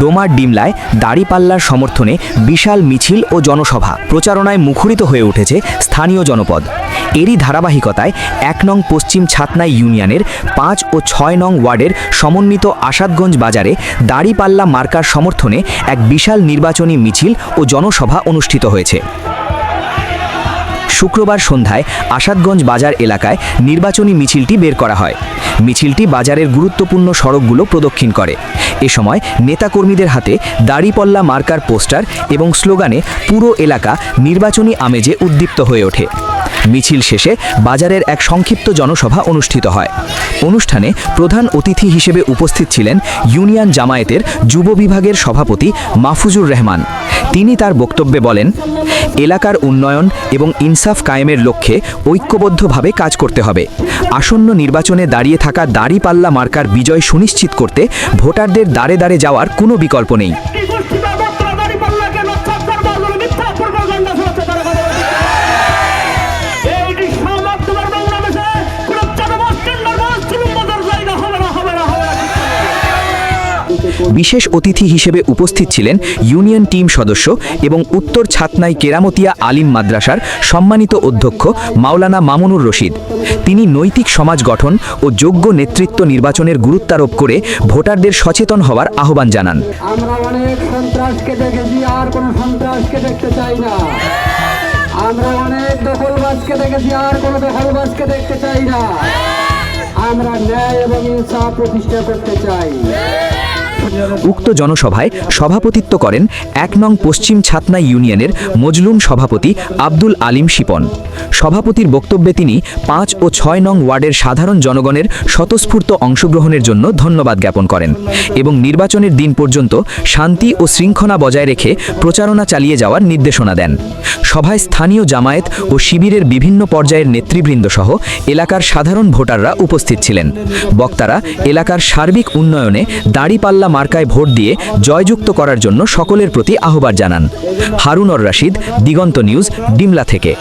ডোমার ডিমলায় দাড়িপাল্লার সমর্থনে বিশাল মিছিল ও জনসভা প্রচারণায় মুখরিত হয়ে উঠেছে স্থানীয় জনপদ। এরই ধারাবাহিকতায় এক নং পশ্চিম ছাতনাই ইউনিয়নের পাঁচ ও ছয় নং ওয়ার্ডের সমন্বিত আসাদগঞ্জ বাজারে দাড়িপাল্লা মার্কার সমর্থনে এক বিশাল নির্বাচনী মিছিল ও জনসভা অনুষ্ঠিত হয়েছে। শুক্রবার সন্ধ্যায় আসাদগঞ্জ বাজার এলাকায় নির্বাচনী মিছিলটি বের করা হয়। মিছিলটি বাজারের গুরুত্বপূর্ণ সড়কগুলো প্রদক্ষিণ করে। এ সময় নেতাকর্মীদের হাতে দাড়িপল্লা মার্কার পোস্টার এবং স্লোগানে পুরো এলাকা নির্বাচনী আমেজে উদ্দীপ্ত হয়ে ওঠে। মিছিল শেষে বাজারের এক সংক্ষিপ্ত জনসভা অনুষ্ঠিত হয়। অনুষ্ঠানে প্রধান অতিথি হিসেবে উপস্থিত ছিলেন ইউনিয়ন জামায়াতের যুব বিভাগের সভাপতি মাহফুজুর রহমান। তিনি তার বক্তব্যে বলেন, এলাকার উন্নয়ন এবং ইনসাফ কায়েমের লক্ষ্যে ঐক্যবদ্ধভাবে কাজ করতে হবে। আসন্ন নির্বাচনে দাঁড়িয়ে থাকা দাড়িপাল্লা মার্কার বিজয় সুনিশ্চিত করতে ভোটারদের দাঁড়ে দাঁড়ে যাওয়ার কোনো বিকল্প নেই। বিশেষ অতিথি হিসেবে উপস্থিত ছিলেন ইউনিয়ন টিম সদস্য এবং উত্তর ছাতনাই কেরামতিয়া আলিম মাদ্রাসার সম্মানিত অধ্যক্ষ মাওলানা মামুনুর রশিদ। তিনি নৈতিক সমাজ গঠন ও যোগ্য নেতৃত্ব নির্বাচনের গুরুত্বারোপ করে ভোটারদের সচেতন হওয়ার আহ্বান জানান। আমরা অনেক দখলবাজকে দেখেছি, আর কোন দখলবাজকে দেখতে চাই না। আমরা ন্যায় এবং ইনসাফ প্রতিষ্ঠা করতে চাই। উক্ত জনসভায় সভাপতিত্ব করেন এক নং পশ্চিম ছাতনা ইউনিয়নের মজলুম সভাপতি আব্দুল আলিম শিপন। সভাপতির বক্তব্যে তিনি পাঁচ ও ছয় নং ওয়ার্ডের সাধারণ জনগণের স্বতঃস্ফূর্ত অংশগ্রহণের জন্য ধন্যবাদ জ্ঞাপন করেন এবং নির্বাচনের দিন পর্যন্ত শান্তি ও শৃঙ্খলা বজায় রেখে প্রচারণা চালিয়ে যাওয়ার নির্দেশনা দেন। সভায় স্থানীয় জামায়াত ও শিবিরের বিভিন্ন পর্যায়ের নেতৃবৃন্দ সহ এলাকার সাধারণ ভোটাররা উপস্থিত ছিলেন। বক্তারা এলাকার সার্বিক উন্নয়নে দাড়িপাল্লা মার্কায় ভোট দিয়ে জয়যুক্ত করার জন্য সকলের প্রতি আহ্বান জানান। হারুনর রাশিদ, দিগন্ত নিউজ, ডিমলা থেকে।